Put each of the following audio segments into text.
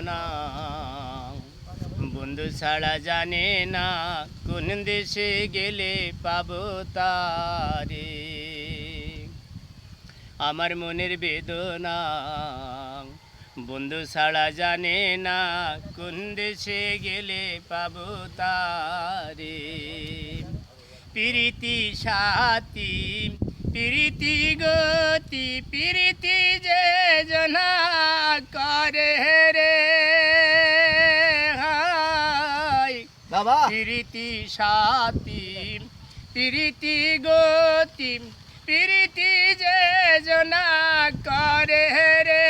বেদনা বন্ধু ছাড়া জানে না, কোন দেশে গেলে পাবো তারে। আমার মনের বেদনা, বন্ধু ছাড়া জানে না, কোন দেশে গেলে পাবো তারে। প্রীতি সাথী, প্রীতি গতি, প্রীতি যে জনা করে রে। বাবা। প্রীতি সাথী প্রীতি গতি প্রীতি যে জনা করে রে।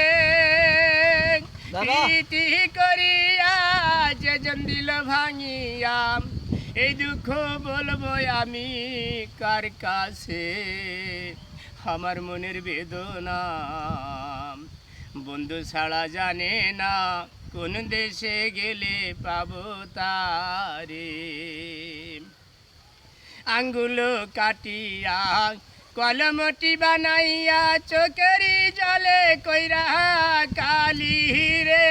প্রীতি করিয়া যে জন দিল ভাঙিয়া এই দুঃখ বলব আমি কার কাছে? আমার মনের বেদনা বন্ধু ছাড়া জানে না। কোন দেশে গেলে পাবো তারে? আঙ্গুলো কাটিয়া কলমটি বানাইয়া চোখেরি জলে কইরা কালি রে।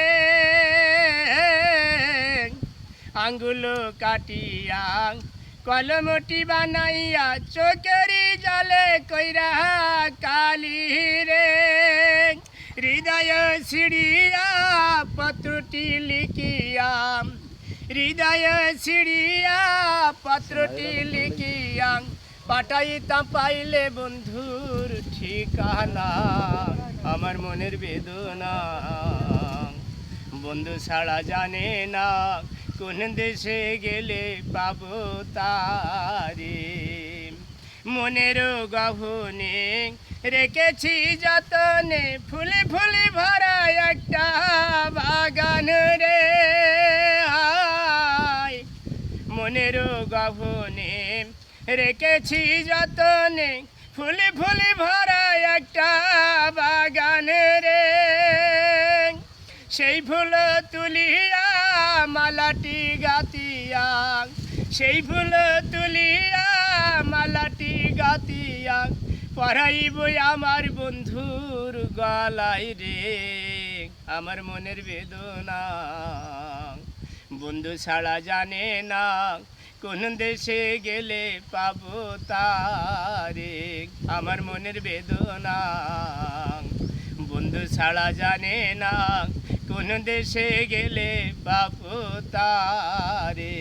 আঙ্গুলো কাটিয়া কলমটি বানাইয়া চোখেরি জলে কইরা কালি হৃদয় সিঁড়িয়া পত্রটি লিখিয়া, হৃদয় সিঁড়িয়া পত্রটি লিখিয়া পাঠাইতাম পাইলে বন্ধুর ঠিকানা, আমার মনের বেদনা। বন্ধু ছাড়া জানে না কোন দেশে গেলে পাবো তারে। মনের গহনে রেখেছি যতনে, ফুলে ফুলে ভরা একটা বাগান রে। মনের গহনে রেখেছি যতনে, ফুলে ফুলে ভরা একটা বাগান রে। সেই ফুল তুলিয়া মালাটি গাতিয়া সেই ফুল তুলিয়া মালাটি গাতিয়া পড়াইব আমার বন্ধুর গলাই রে, আমার মনের বেদনা। বন্ধু ছাড়া জানে না কোন দেশে গেলে পাবো তারে, আমার মনের বেদনা। বন্ধু ছাড়া জানে না কোন দেশে গেলে পাবো তারে।